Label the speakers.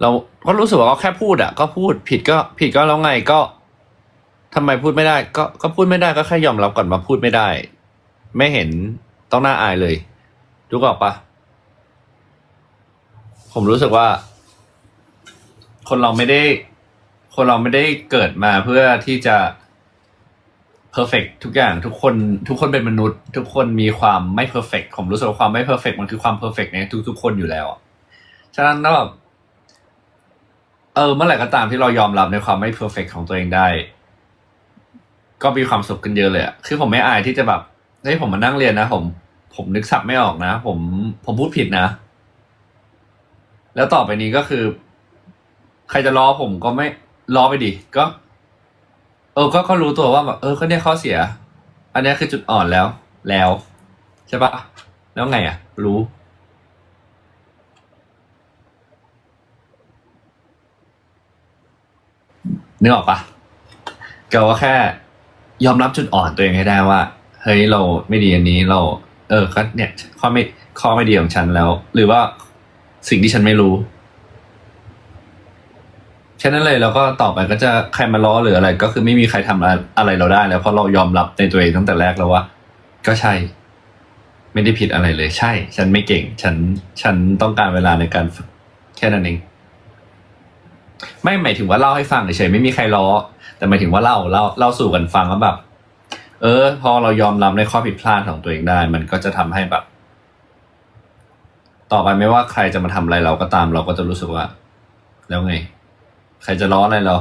Speaker 1: เราก็รู้สึกว่าก็แค่พูดอะ ก็พูดผิดก็ผิดก็แล้วไงก็ทำไมพูดไม่ได้ ก็ก็พูดไม่ได้ก็แค่ยอมรับก่อนมาพูดไม่ได้ ไม่เห็นต้องน่าอายเลยรู้ออกปะผมรู้สึกว่า คนเราไม่ได้ คนเราไม่ได้เกิดมาเพื่อที่จะ perfect ทุกอย่างทุกคน ทุกคนเป็นมนุษย์ ทุกคนมีความไม่ perfect ผมรู้สึกว่าความไม่ perfect มันคือความ perfect ในทุกๆคนอยู่แล้วฉะนั้นแบบ ออเมื่อไหร่ก็ตามที่เรายอมรับในความไม่ perfect ของตัวเองได้ ก็มีความสุขกันเยอะเลยอะคือผมไม่อายที่จะแบบเฮ้ยผมมานั่งเรียนนะผม ผมนึกศัพท์ไม่ออกนะ ผมผมพูดผิดนะ แล้วต่อไปนี้ก็คือ ใครจะล้อผมก็ไม่ล้อไปดิก็ เออ ก็ก็รู้ตัวว่าแบบเออก็เนี่ยข้อเสีย อันนี้คือจุดอ่อนแล้ว แล้ว ใช่ปะแล้วไงอะรู้ นึกออกปะก็ว่าแค่ ยอมรับจุดอ่อนตัวเองให้ได้ว่า เฮ้ยเราไม่ดีอันนี้เรา เออก็เนี่ยข้อไม่ข้อไม่ดีของฉันแล้ว หรือว่าสิ่งที่ฉันไม่รู้แค่นั้นเลยแล้วก็ต่อไปก็จะใครมาล้อหรืออะไร ก็คือไม่มีใครทำอะไรอะไรเราได้แล้วเพราะเรายอมรับในตัวเองตั้งแต่แรกแล้วว่าก็ใช่ ไม่ได้ผิดอะไรเลย ใช่ ฉันไม่เก่ง ฉันฉันต้องการเวลาในการฝึกแค่นั้นเอง ไม่หมายถึงว่าเล่าให้ฟังเฉยๆไม่มีใครล้อ แต่หมายถึงว่าเล่าเล่าเล่าสู่กันฟังว่าแบบ เออ พอเรายอมรับในข้อผิดพลาดของตัวเองได้ มันก็จะทำให้แบบ ต่อไปไม่ว่าใครจะมาทำอะไรเราก็ตาม เราก็จะรู้สึกว่า แล้วไง ใครจะล้ออะไรเรา